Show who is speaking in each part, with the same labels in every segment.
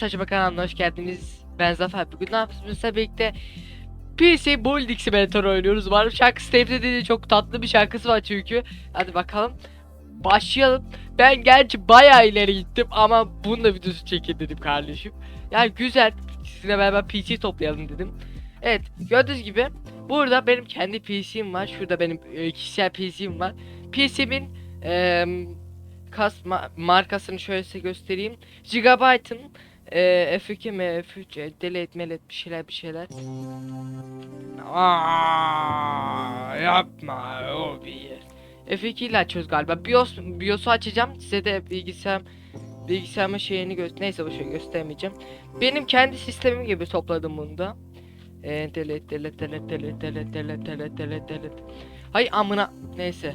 Speaker 1: Saçma kanalına hoş geldiniz. Ben Zafer. Bugün ne yapıyoruz? Sizlerle birlikte PC Build Simulator oynuyoruz. Umarım şarkı Steve'de de çok tatlı bir şarkısı var çünkü. Hadi bakalım. Başlayalım. Ben gerçi bayağı ileri gittim ama bunun da videosu çekin dedim kardeşim. Yani güzel. Sizinle beraber PC toplayalım dedim. Evet gördüğünüz gibi burada benim kendi PC'm var. Şurada benim e, kişisel PC'm var. PC'min eee kas ma- markasını şöyle size göstereyim. Gigabyte'ın e, F2 mi F3 e, delete melet bir şeyler bir şeyler. Aa, yapma o bir. F2 ile açıyoruz galiba. BIOS BIOS'u açacağım. Size de bilgisayar bilgisayarımın şeyini gö neyse bu şey göstermeyeceğim. Benim kendi sistemim gibi topladım bunu da. E, delete delete delete delete delete delete delete delete delete. Hay amına neyse.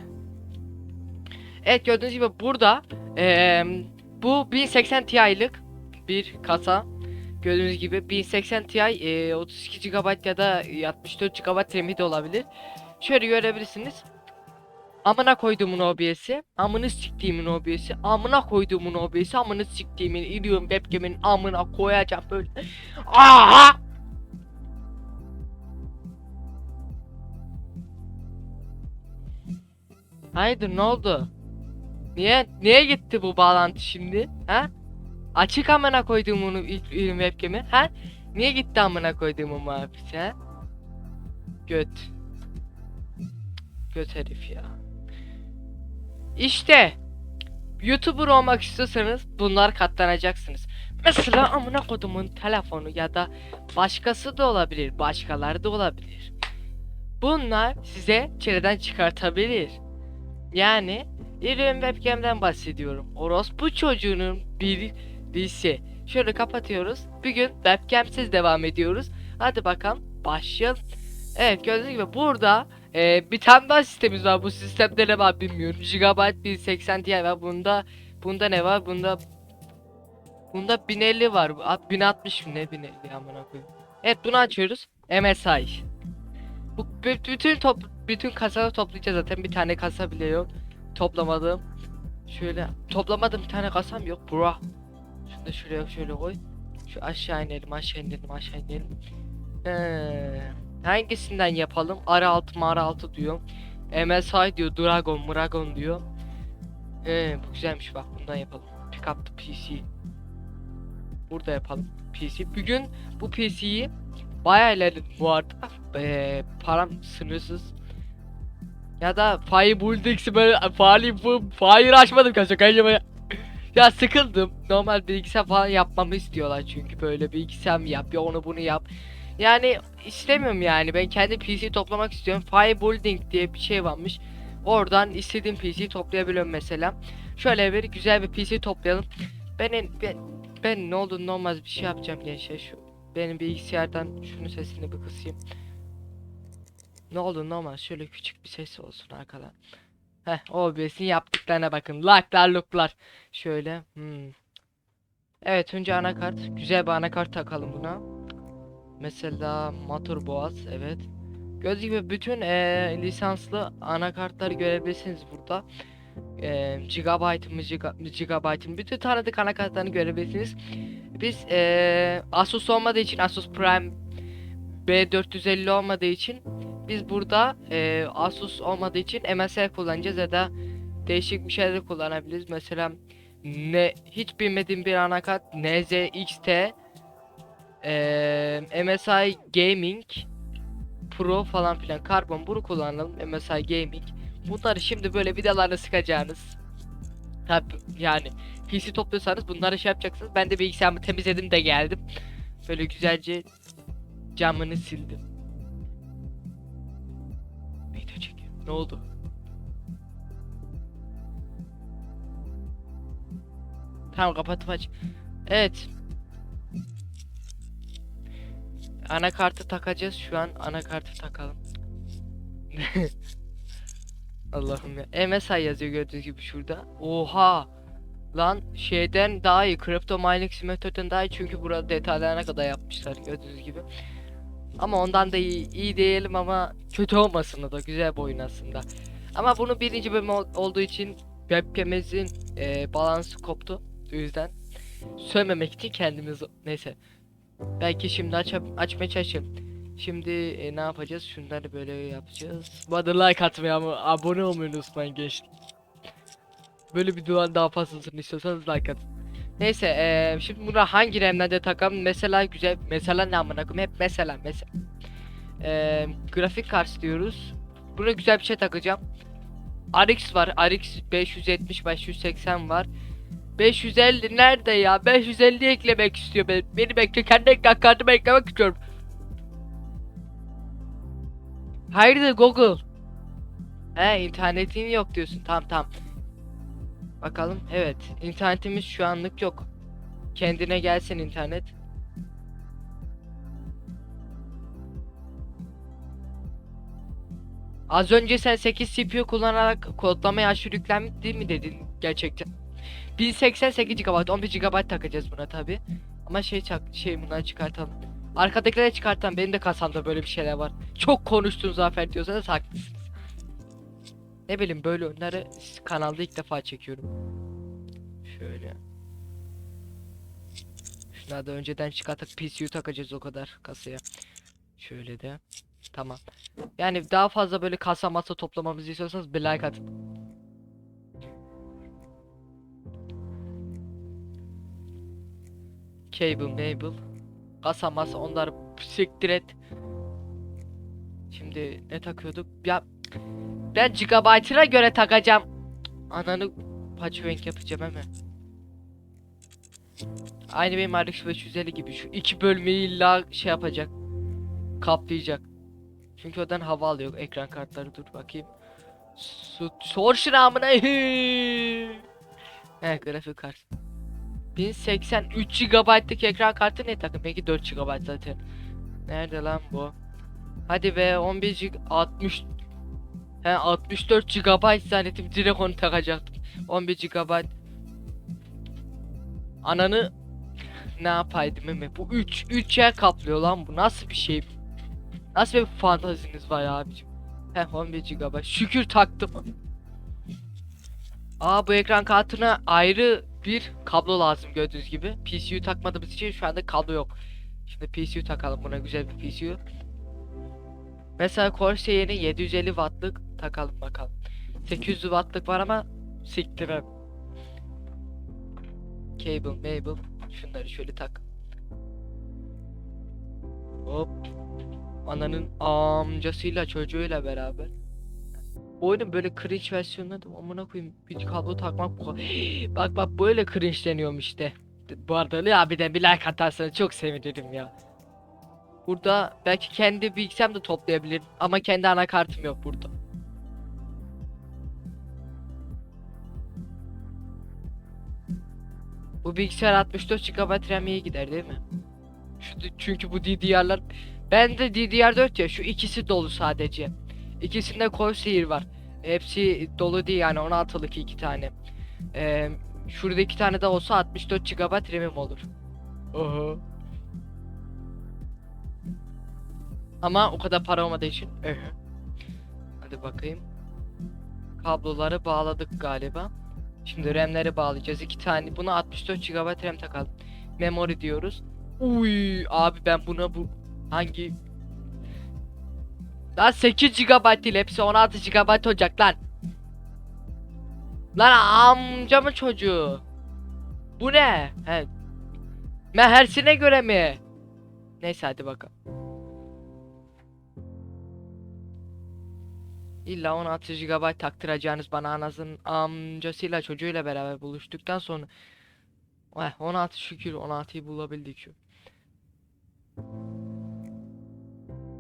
Speaker 1: Evet gördüğünüz gibi burada eee, bu 1080 Ti'lik bir kasa. Gördüğünüz gibi 1080 Ti eee, 32 GB ya da 64 GB RAM'i de olabilir. Şöyle görebilirsiniz. Amına koyduğumun OBS'i, amını siktiğimin OBS'i, amına koyduğumun OBS'i, amını siktiğimin iriyorum webcam'in amına koyacağım böyle. Aha! Hayırdır ne oldu? Niye niye gitti bu bağlantı şimdi? Ha? Açık amına koyduğum onu webcam'i. Ha? Niye gitti amına koyduğum o ha? Göt. Göt herif ya. İşte YouTuber olmak istiyorsanız bunlar katlanacaksınız. Mesela amına kodumun telefonu ya da başkası da olabilir, başkaları da olabilir. Bunlar size çileden çıkartabilir. Yani İrem webcam'den bahsediyorum. Orospu çocuğunun bir birisi. Şöyle kapatıyoruz. Bir gün webcamsiz devam ediyoruz. Hadi bakalım başlayalım. Evet gördüğünüz gibi burada e, bir tane daha sistemimiz var. Bu sistemde ne var bilmiyorum. Gigabyte 1080 Ti var. Bunda bunda ne var? Bunda bunda 1050 var. At- 1060 mı ne 1050 amına koyayım. Evet bunu açıyoruz. MSI. Bu bü- bütün top bütün kasaları toplayacağız zaten. Bir tane kasa bile yok toplamadım. Şöyle toplamadım bir tane kasam yok bura. Şunu da şuraya şöyle koy. Şu aşağı inelim aşağı inelim aşağı inelim. Ee, hangisinden yapalım? Ara altı mara altı diyor. MSI diyor Dragon Dragon diyor. Ee, bu güzelmiş bak bundan yapalım. Pick up the PC. Burada yapalım PC. Bugün bu PC'yi bayağı ilerledim bu arada. Ee, param sınırsız. Ya da Fireball X'i böyle Fire, Fire açmadım kaçak ya. Ya sıkıldım. Normal bilgisayar falan yapmamı istiyorlar çünkü böyle bilgisayar mı yap ya onu bunu yap. Yani istemiyorum yani ben kendi PC toplamak istiyorum. Firebuilding diye bir şey varmış. Oradan istediğim PC toplayabiliyorum mesela. Şöyle bir güzel bir PC toplayalım. Ben ben, ben ne oldu normal bir şey yapacağım gençler şu. Benim bilgisayardan şunun sesini bir kısayım. Ne oldu normal şöyle küçük bir ses olsun arkadan. Heh OBS'in yaptıklarına bakın. Like'lar look'lar. Şöyle. Hmm. Evet önce anakart. Güzel bir anakart takalım buna. Mesela motor boğaz. Evet. Gördüğünüz gibi bütün eee, lisanslı anakartları görebilirsiniz burada. Eee gigabyte'ımı giga, gigabyte'ın bütün tanıdık anakartlarını görebilirsiniz. Biz eee Asus olmadığı için Asus Prime B450 olmadığı için biz burada e, Asus olmadığı için MSI kullanacağız ya da değişik bir şeyler kullanabiliriz. Mesela ne hiç bilmediğim bir anakart NZXT e, MSI Gaming Pro falan filan karbon bunu kullanalım MSI Gaming. Bunları şimdi böyle vidalarla sıkacağınız. Tabi yani PC topluyorsanız bunları şey yapacaksınız. Ben de bilgisayarımı temizledim de geldim. Böyle güzelce camını sildim. Video çekiyor. Ne oldu? Tamam kapatıp aç. Evet. Anakartı takacağız şu an. Anakartı takalım. Allah'ım ya. MSI yazıyor gördüğünüz gibi şurada. Oha. Lan şeyden daha iyi. Crypto Mining Simulator'dan daha iyi çünkü burada detaylarına kadar yapmışlar gördüğünüz gibi. Ama ondan da iyi, iyi diyelim ama kötü olmasın da güzel bir oyun aslında. Ama bunu birinci bölüm ol- olduğu için webcam'imizin e, balansı koptu. O yüzden sövmemek için kendimiz neyse. Belki şimdi aç açmaya çalışayım. Şimdi e, ne yapacağız? Şunları böyle yapacağız. Bu arada like atmayı ama abone olmayı unutmayın gençler. Böyle bir duan daha fazlasını istiyorsanız like atın. Neyse eee şimdi buna hangi RAM'lerde takalım? Mesela güzel mesela ne amına koyayım hep mesela mesela. Eee grafik kart diyoruz. Buna güzel bir şey takacağım. RX var. RX 570 580 var. 550 nerede ya? 550 eklemek istiyor beni. Beni bekle kendi ekran kartımı eklemek istiyorum. Hayırdır Google? He internetin yok diyorsun. Tamam tamam. Bakalım. Evet. internetimiz şu anlık yok. Kendine gelsin internet. Az önce sen 8 CPU kullanarak kodlamaya aşırı yüklendi mi dedin gerçekten? 1088 GB, 11 GB takacağız buna tabi. Ama şey çak, şey bundan çıkartalım. Arkadakileri çıkartalım. Benim de kasamda böyle bir şeyler var. Çok konuştun Zafer diyorsanız haklısınız. Ne bileyim böyle önleri kanalda ilk defa çekiyorum. Şöyle. Şunları da önceden çıkartıp PCU takacağız o kadar kasaya. Şöyle de. Tamam. Yani daha fazla böyle kasa masa toplamamızı istiyorsanız bir like atın. Cable, Mabel. Kasa masa onları siktir et. Şimdi ne takıyorduk? Ya ben gigabyte'ına göre takacağım. Ananı patchwork yapacağım hemen. Aynı benim RX 550 gibi şu iki bölmeyi illa şey yapacak. Kaplayacak. Çünkü odan hava alıyor ekran kartları dur bakayım. Su sor şunu amına. He grafik kart. 1083 GB'lık ekran kartı ne takım? Peki 4 GB zaten. Nerede lan bu? Hadi be 11 GB 60 He 64 GB zannettim direkt onu takacaktım. 11 GB Ananı ne yapaydım Mehmet? Bu 3 3 yer kaplıyor lan bu nasıl bir şey? Nasıl bir fantaziniz var ya abicim? Heh 11 GB. Şükür taktım. Aa bu ekran kartına ayrı bir kablo lazım gördüğünüz gibi. PCU takmadığımız için şu anda kablo yok. Şimdi PCU takalım buna güzel bir PCU. Mesela Corsaire'in 750 wattlık takalım bakalım. 800 wattlık var ama siktirem. Cable, Mabel. Şunları şöyle tak. Hop. Ananın amcasıyla çocuğuyla beraber. Oyunun böyle cringe versiyonları da amına koyayım bir kablo takmak bu bak bak böyle cringeleniyorum işte. Bu arada Ali abiden bir like atarsanız çok sevinirim ya. Burada belki kendi bilgisayarımı da toplayabilirim ama kendi anakartım yok burada. Bu bilgisayar 64 GB RAM iyi gider değil mi? Şu, çünkü bu DDR'lar Bende DDR4 ya şu ikisi dolu sadece. İkisinde Corsair var. Hepsi dolu değil yani 16'lık iki tane. Ee, şurada iki tane de olsa 64 GB RAM'im olur. Oho. Ama o kadar para olmadığı için. Hadi bakayım. Kabloları bağladık galiba. Şimdi RAM'leri bağlayacağız. iki tane. Buna 64 GB RAM takalım. Memory diyoruz. Uy abi ben buna bu hangi Lan 8 GB değil hepsi 16 GB olacak lan. Lan amcamın çocuğu. Bu ne? He. Mehersine göre mi? Neyse hadi bakalım. İlla 16 GB taktıracağınız bana anasının amcasıyla çocuğuyla beraber buluştuktan sonra Eh 16 şükür 16'yı bulabildik şu.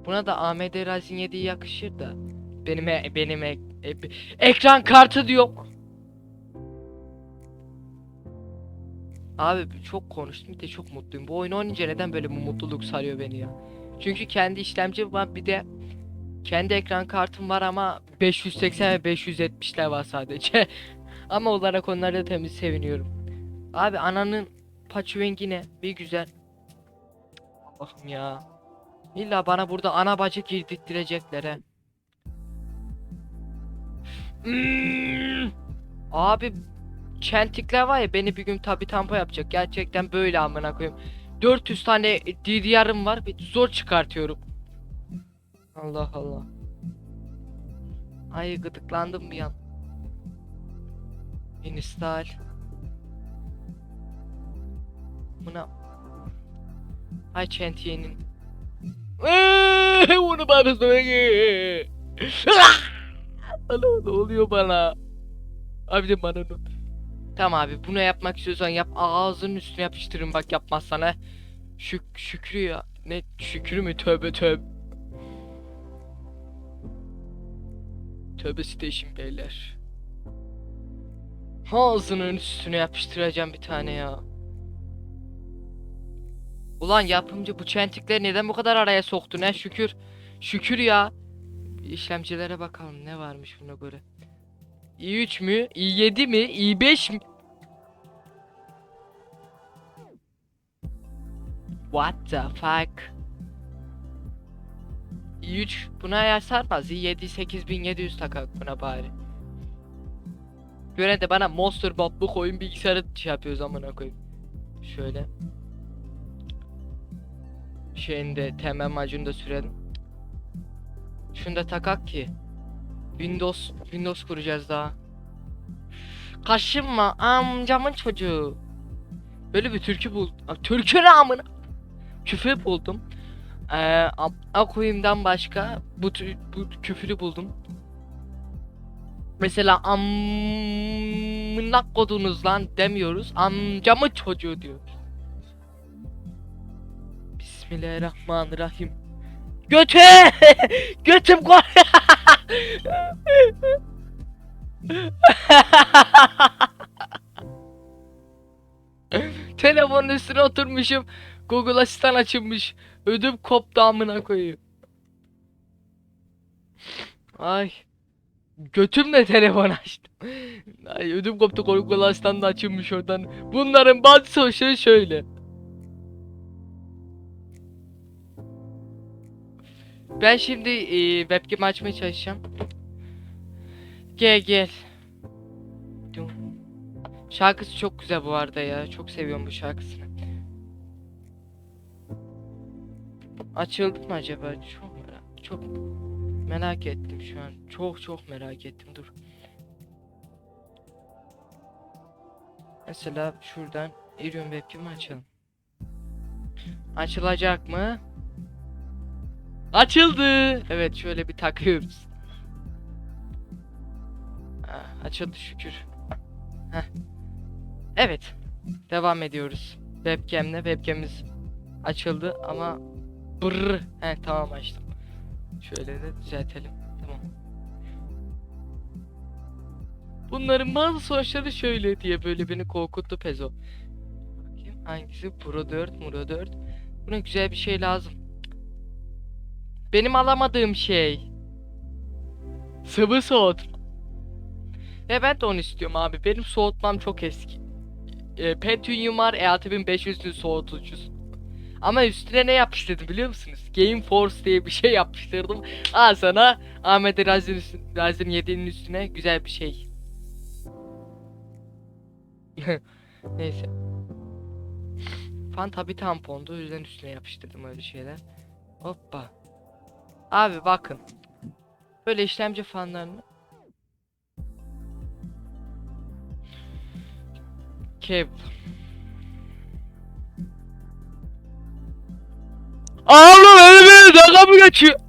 Speaker 1: Buna da AMD Ryzen 7 yakışır da. Benim e- benim e- e- ekran kartı diyor. Abi çok konuştum de çok mutluyum. Bu oyunu oynayınca neden böyle bir mutluluk sarıyor beni ya? Çünkü kendi işlemci var bir de kendi ekran kartım var ama 580 ve 570'ler var sadece. ama olarak onlarda temiz seviniyorum. Abi ananın paçuvengine bir güzel. Allah'ım ya. İlla bana burada ana bacı girdirttirecekler he. Hmm. Abi çentikler var ya beni bir gün tabi tampo yapacak. Gerçekten böyle amına koyayım. 400 tane DDR'ım var. Bir zor çıkartıyorum. Allah Allah. Ay gıdıklandım bir an. Install. Buna. Ay çentiyenin. Bunu bana söyle. Ana ne oluyor bana? Abi de bana ne? Tamam abi bunu yapmak istiyorsan yap ağzının üstüne yapıştırın bak yapmazsan ha. Şük şükrü ya. Ne şükrü mü tövbe tövbe. Tövbe station beyler. Ağzının üstüne yapıştıracağım bir tane ya. Ulan yapımcı bu çentikleri neden bu kadar araya soktu ne şükür. Şükür ya. İşlemcilere bakalım ne varmış buna göre. i3 mü? i7 mi? i5 mi? What the fuck? İ3 buna yer sarmaz. i7 8700 takak buna bari. Gören de bana Monster Bob bu koyun bilgisayarı şey yapıyor zamana koyayım. Şöyle. Şeyini de temel macunu da sürelim. Şunu da takak ki. Windows Windows kuracağız daha. Kaşınma amcamın çocuğu. Böyle bir türkü bul. Türkü ne amına? Küfür buldum. Ee, Akuyum'dan başka bu bu küfürü buldum. Mesela amına kodunuz lan demiyoruz. Amcamın çocuğu diyoruz. Bismillahirrahmanirrahim. Götü! Götüm koy. Telefonun üstüne oturmuşum. Google Asistan açılmış. Ödüm koptu amına koyayım. Ay. Götümle telefon açtım. Ay ödüm koptu Google Asistan da açılmış oradan. Bunların bazı sonuçları şöyle. Ben şimdi e, webcam açmaya çalışacağım. Gel gel. Şarkısı çok güzel bu arada ya. Çok seviyorum bu şarkısını. Açıldı mı acaba? Çok merak, çok merak ettim şu an. Çok çok merak ettim. Dur. Mesela şuradan Irion webcam'ı açalım. Açılacak mı? Açıldı. Evet şöyle bir takıyoruz. Ha, açıldı şükür. Heh. Evet. Devam ediyoruz. Webcam'le webcam'imiz açıldı ama brrr. He tamam açtım. Şöyle de düzeltelim. Tamam. Bunların bazı sonuçları şöyle diye böyle beni korkuttu Pezo. Bakayım hangisi? Pro 4, Muro 4. Buna güzel bir şey lazım. Benim alamadığım şey. Sıvı soğutma. Ve ben de onu istiyorum abi. Benim soğutmam çok eski. E, Pentium var E6500'ün soğutucusu. Ama üstüne ne yapıştırdım biliyor musunuz? Game Force diye bir şey yapıştırdım. Al sana Ahmet Razin, Razin 7'nin üstüne güzel bir şey. Neyse. Fan tabi tampondu. O yüzden üstüne yapıştırdım öyle şeyler. Hoppa. Abi bakın. Böyle işlemci fanlarını Cable. Oğlum elime dalga mı geçiyor?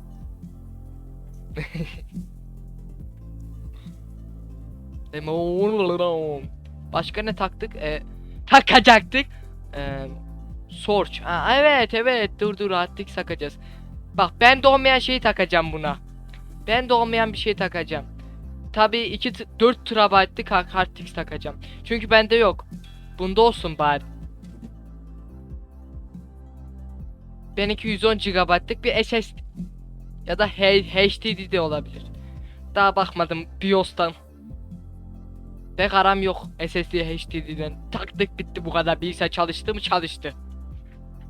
Speaker 1: Başka ne taktık? E, takacaktık. E, Sorç. Ha, evet evet dur dur artık sakacağız. Bak ben de olmayan şeyi takacağım buna. Ben de olmayan bir şey takacağım. Tabi 2 4 TB'lık hard disk takacağım. Çünkü bende yok. Bunda olsun bari. Benimki 110 GB'lık bir SSD ya da HDD de olabilir. Daha bakmadım BIOS'tan. Pek aram yok SSD HDD'den. Taktık bitti bu kadar. Bilgisayar çalıştı mı çalıştı.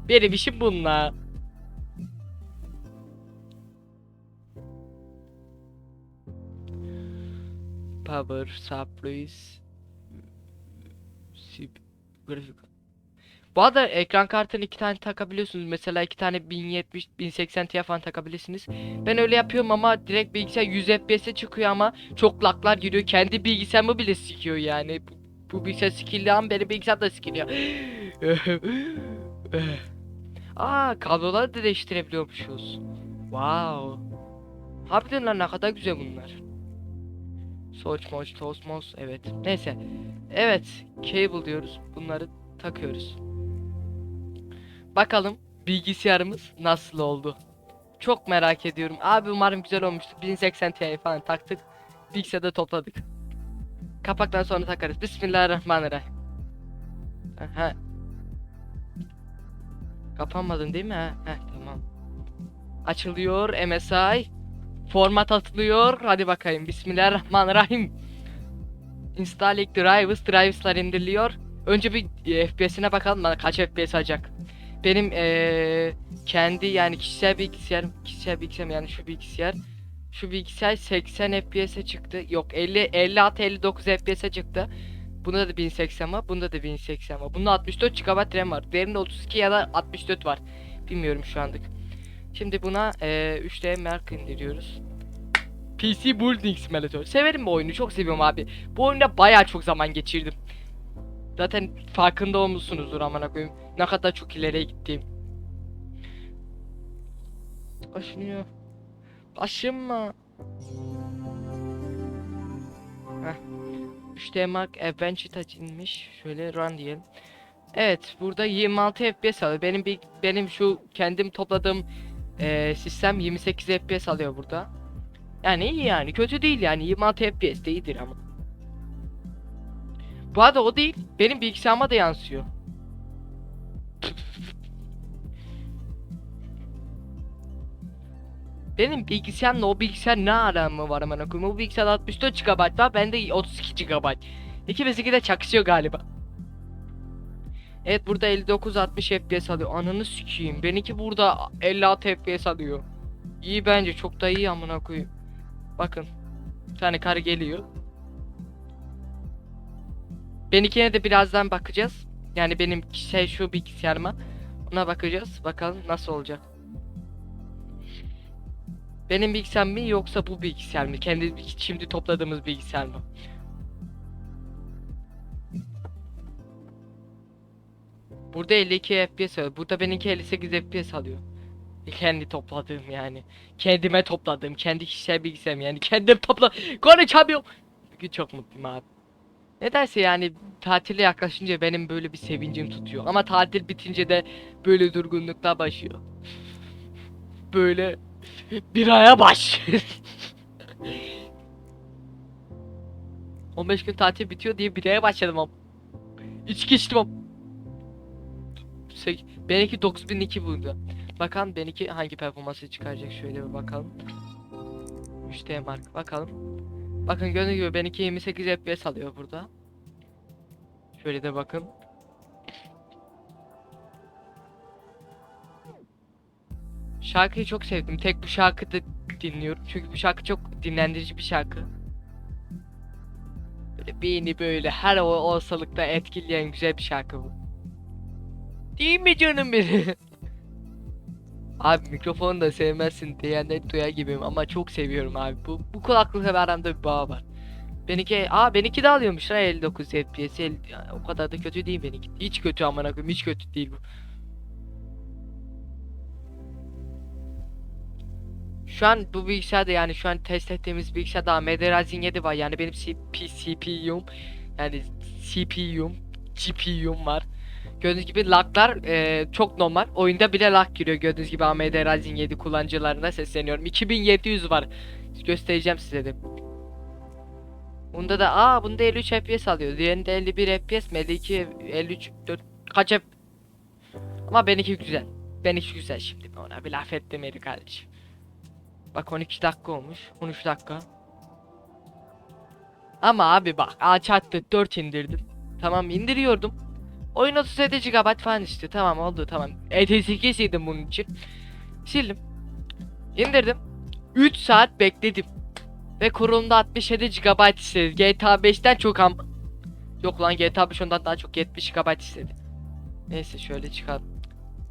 Speaker 1: Benim işim bununla. Power supplies grafik. Bu arada ekran kartını iki tane takabiliyorsunuz. Mesela iki tane 1070, 1080 Ti falan takabilirsiniz. Ben öyle yapıyorum ama direkt bilgisayar 100 FPS'e çıkıyor ama çok laglar giriyor. Kendi bilgisayarımı bile sikiyor yani. Bu, bu bilgisayar sikildi ama benim bilgisayar da sikiliyor. Aa kabloları da değiştirebiliyormuşuz. Wow. Harbiden lan ne kadar güzel bunlar. Soç moç toz mos evet. Neyse. Evet cable diyoruz. Bunları takıyoruz. Bakalım bilgisayarımız nasıl oldu. Çok merak ediyorum. Abi umarım güzel olmuştur. 1080 Ti falan taktık. Bilgisayarda topladık. Kapaktan sonra takarız. Bismillahirrahmanirrahim. Kapanmadın değil mi? Ha? Tamam. Açılıyor MSI. Format atılıyor. Hadi bakayım. Bismillahirrahmanirrahim. Installing drivers. Drivers'lar indiriliyor. Önce bir e, FPS'ine bakalım bana kaç FPS alacak. Benim eee kendi yani kişisel bilgisayarım, kişisel bilgisayarım yani şu bilgisayar. Şu bilgisayar 80 FPS'e çıktı. Yok 50 56 59 FPS'e çıktı. Bunda da 1080 var. Bunda da 1080 var. Bunda 64 GB RAM var. Diğerinde 32 ya da 64 var. Bilmiyorum şu anlık. Şimdi buna eee 3D Mark indiriyoruz. PC Building Simulator. Severim bu oyunu. Çok seviyorum abi. Bu oyunda bayağı çok zaman geçirdim. Zaten farkında olmuşsunuzdur amına koyayım. Ne kadar çok ileriye gittiğim. Başlıyor. Başım Heh. 3D Mark Adventure Touch inmiş. Şöyle run diyelim. Evet, burada 26 FPS alıyor. Benim bir benim şu kendim topladığım eee, sistem 28 FPS alıyor burada. Yani iyi yani, kötü değil yani. 26 FPS de iyidir ama. Bu arada o değil. Benim bilgisayarıma da yansıyor. Benim bilgisayarla o bilgisayar ne aramı var aman koyayım. O bilgisayar 64 GB var. Bende 32 GB. İkimiz de çakışıyor galiba. Evet burada 59-60 FPS alıyor. Ananı sikeyim. Benimki burada 56 FPS alıyor. İyi bence. Çok da iyi amına koyayım. Bakın. Bir tane kar geliyor. Benimkine de birazdan bakacağız. Yani benim şey şu bilgisayarıma. Ona bakacağız. Bakalım nasıl olacak. Benim bilgisayar mı yoksa bu bilgisayar mı? Kendi şimdi topladığımız bilgisayar mı? Burada 52 FPS alıyor. Burada benimki 58 FPS alıyor. Kendi topladığım yani. Kendime topladığım. Kendi kişisel bilgisayarım yani. Kendim topla... Konuşamıyorum. Bugün çok mutluyum abi. Nedense yani tatile yaklaşınca benim böyle bir sevincim tutuyor. Ama tatil bitince de böyle durgunluklar başlıyor. Böyle bir aya baş. 15 gün tatil bitiyor diye bir aya başladım ama. İçki içtim. Sek- Benimki 9002 buldu. Bakalım benimki hangi performansı çıkaracak şöyle bir bakalım. 3D mark bakalım. Bakın gördüğünüz gibi benimki 28 FPS alıyor burada. Şöyle de bakın. Şarkıyı çok sevdim. Tek bu şarkıda dinliyorum. Çünkü bu şarkı çok dinlendirici bir şarkı. Böyle beni böyle her o olsalıkta etkileyen güzel bir şarkı bu. Değil mi canım benim? Abi mikrofonu da sevmezsin diyenler duyar gibiyim ama çok seviyorum abi. Bu, bu kulaklıkla aramda bir bağ var. Benimki, aa benimki de alıyormuş lan 59 FPS. El- ya, o kadar da kötü değil benimki. Hiç kötü amına koyayım, hiç kötü değil bu. Şu an bu bilgisayarda yani şu an test ettiğimiz bilgisayarda AMD Ryzen 7 var. Yani benim CP, CPU'm yani CPU'm, GPU'm var. Gördüğünüz gibi laglar e, çok normal. Oyunda bile lag giriyor. Gördüğünüz gibi AMD Ryzen 7 kullanıcılarına sesleniyorum. 2700 var. Göstereceğim size de. Bunda da aa bunda 53 FPS alıyor. Diğerinde 51 FPS mi? 52 53 4 kaç F- Ama benimki güzel. Benimki güzel şimdi. Ona bir laf ettim Eri kardeşim. Bak 12 dakika olmuş. 13 dakika. Ama abi bak aç attı 4 indirdim. Tamam indiriyordum. Oyun 37 GB falan işte. Tamam oldu tamam. ET8 sildim bunun için. Sildim. İndirdim. 3 saat bekledim. Ve kurulumda 67 GB istedi. GTA 5'ten çok am... Yok lan GTA 5 ondan daha çok 70 GB istedi. Neyse şöyle çıkalım.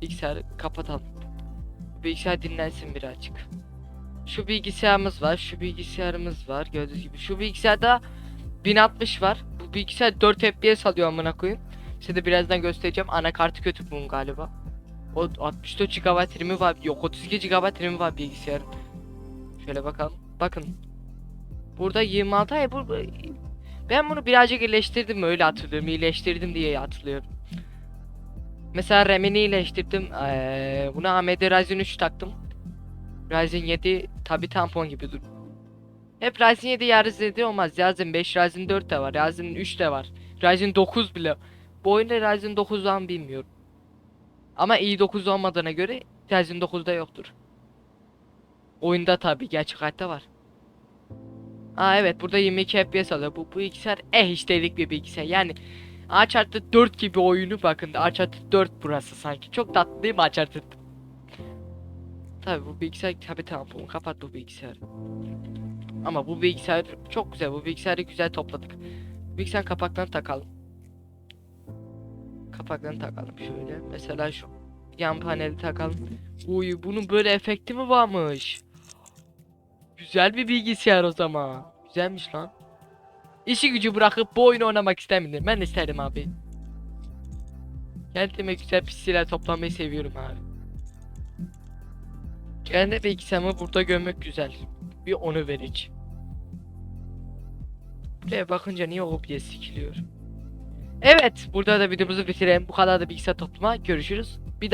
Speaker 1: Bilgisayarı kapatalım. Bilgisayar dinlensin birazcık. Şu bilgisayarımız var, şu bilgisayarımız var. Gördüğünüz gibi şu bilgisayarda 1060 var. Bu bilgisayar 4 FPS alıyor amına koyayım. Size birazdan göstereceğim. Anakartı kötü bunun galiba. O 64 GB RAM'i var. Yok 32 GB RAM'i var bilgisayarın. Şöyle bakalım. Bakın. Burada 26 ay bu- ben bunu birazcık iyileştirdim öyle hatırlıyorum. İyileştirdim diye hatırlıyorum. Mesela RAM'ini iyileştirdim. Ee, buna AMD Ryzen 3 taktım. Ryzen 7 tabi tampon gibi dur. Hep Ryzen 7 ya Ryzen 7 olmaz. Ryzen 5, Ryzen 4 de var. Ryzen 3 de var. Ryzen 9 bile. Bu oyunda Ryzen 9 var mı bilmiyorum. Ama i9 olmadığına göre Ryzen 9'da yoktur. Oyunda tabi gerçek hayatta var. Aa evet burada 22 FPS alıyor. Bu, bu bilgisayar eh iştelik bir bilgisayar. Yani Uncharted 4 gibi oyunu bakın. Uncharted 4 burası sanki. Çok tatlı değil mi Uncharted? Tabi bu bilgisayar tabi tamam kapat bu bilgisayarı. Ama bu bilgisayar çok güzel. Bu bilgisayarı güzel topladık. Bilgisayar kapaklarını takalım. Kapaklarını takalım şöyle. Mesela şu yan paneli takalım. Uy bunun böyle efekti mi varmış? Güzel bir bilgisayar o zaman. Güzelmiş lan. İşi gücü bırakıp bu oyunu oynamak istemedim. Ben isterim abi. Kendime güzel PC'ler toplamayı seviyorum abi. Kendi bilgisayarımı burada görmek güzel. Bir onu verici. Buraya bakınca niye OBS sikiliyor? Evet, burada da videomuzu bitirelim. Bu kadar da bilgisayar toplama. Görüşürüz.